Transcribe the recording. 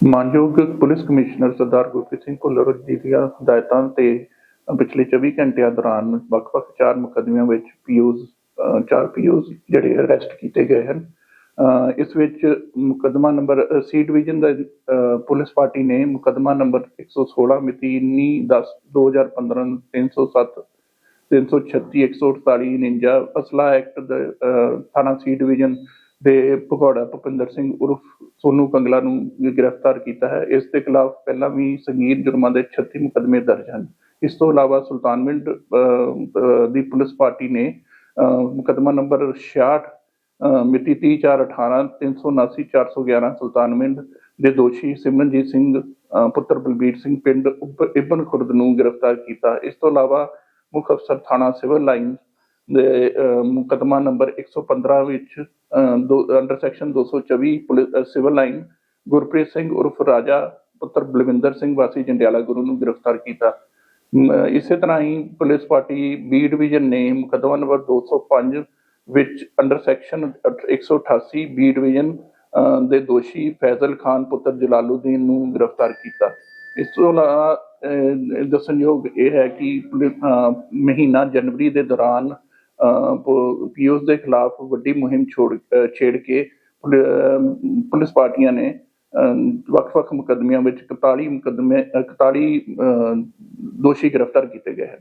ਮਾਨਯੋਗ police commissioner Sardar Gurpreet Singh Bhullar ji ਦੀਆਂ ਹਦਾਇਤਾਂ ਤੇ ਪਿਛਲੇ 24 ਘੰਟਿਆਂ ਦੌਰਾਨ ਵੱਖ-ਵੱਖ ਚਾਰ ਮੁਕੱਦਮਿਆਂ ਵਿੱਚ ਪੀਓਜ਼ ਚਾਰ ਪੀਓਜ਼ ਜਿਹੜੇ ਅਰੈਸਟ ਕੀਤੇ ਗਏ ਹਨ। ਇਸ ਵਿੱਚ ਮੁਕੱਦਮਾ ਨੰਬਰ ਸੀ ਡਿਵੀਜ਼ਨ ਦਾ ਪੁਲਿਸ ਪਾਰਟੀ ਨੇ ਮੁਕੱਦਮਾ ਨੰਬਰ 116 ਮਿਤੀ 19 10 2015 ਨੂੰ 307 336 148 49 ਅਸਲਾ ਐਕਟ ਦੇ ਅਹ, ਥਾਣਾ ਸੀ ਡਿਵੀਜ਼ਨ ਦੇ ਭਗੌੜਾ ਭੁਪਿੰਦਰ ਸਿੰਘ ਉਰਫ ਸੋਨੂ ਕੰਗਲਾ ਨੂੰ ਗ੍ਰਿਫਤਾਰ ਕੀਤਾ ਹੈ। ਇਸ ਦੇ ਖਿਲਾਫ ਪਹਿਲਾਂ ਵੀ ਸੰਗੀਨ ਜੁਰਮਾਂ ਦੇ 36 ਮੁਕੱਦਮੇ ਦਰਜ ਹਨ। ਇਸ ਤੋਂ ਇਲਾਵਾ ਸੁਲਤਾਨਵਿੰਡ ਦੀ ਪੁਲਿਸ ਪਾਰਟੀ ਨੇ ਅਹ, ਮੁਕੱਦਮਾ ਨੰਬਰ 66 ਅਹ, ਮਿਤੀ 30/4/18 379 411 ਸੁਲਤਾਨਵਿੰਡ ਦੇ ਦੋਸ਼ੀ ਸਿਮਰਨਜੀਤ ਸਿੰਘ ਪੁੱਤਰ ਬਲਬੀਰ ਸਿੰਘ ਪਿੰਡ ਉੱਪ- ਇਬਨ ਖੁਰਦ ਨੂੰ ਗ੍ਰਿਫਤਾਰ ਕੀਤਾ। ਇਸ ਤੋਂ ਇਲਾਵਾ ਮੁੱਖ ਅਫਸਰ ਥਾਣਾ ਸਿਵਲ ਲਾਈਨ ਮੁਕੱਦਮਾ ਨੰਬਰ 115 ਵਿੱਚ ਦੋ under section 224 civil line Gurpreet Singh ਉਰਫ ਰਾਜਾ ਪੁੱਤਰ ਬਲਵਿੰਦਰ ਸਿੰਘ ਵਾਸੀ ਜੰਡਿਆਲਾ ਗੁਰੂ ਨੂੰ ਗ੍ਰਿਫਤਾਰ ਕੀਤਾ। ਇਸੇ ਤਰ੍ਹਾਂ ਹੀ ਪੁਲਿਸ ਪਾਰਟੀ ਬੀ ਡਿਵੀਜ਼ਨ ਨੇ ਮੁਕੱਦਮਾ ਨੰਬਰ 205 ਵਿੱਚ ਅੰਡਰ ਸੈਕਸ਼ਨ 188 ਬੀ ਡਿਵੀਜ਼ਨ ਅਹ, ਦੇ ਦੋਸ਼ੀ ਫੈਜ਼ਲ ਖਾਨ ਪੁੱਤਰ ਜਲਾਲੂਦੀਨ ਨੂੰ ਗ੍ਰਿਫਤਾਰ ਕੀਤਾ। ਇਸ ਤੋਂ ਇਲਾਵਾ ਅਹ, ਦੱਸਣਯੋਗ ਇਹ ਹੈ ਕਿ ਪੁਲਿਸ, ਮਹੀਨਾ ਜਨਵਰੀ ਦੇ ਦੌਰਾਨ ਪੀਓਸ ਦੇ ਖਿਲਾਫ ਵੱਡੀ ਮੁਹਿੰਮ ਛੋੜ ਛੇੜ ਕੇ ਪੁਲ- ਪੁਲਿਸ ਪਾਰਟੀਆਂ ਨੇ ਅਹ, ਵੱਖ-ਵੱਖ ਮੁਕੱਦਮਿਆਂ ਵਿੱਚ 41 ਮੁਕੱਦਮੇ ਅਹ, 41 ਦੋਸ਼ੀ ਗ੍ਰਿਫਤਾਰ ਕੀਤੇ ਗਏ ਹਨ।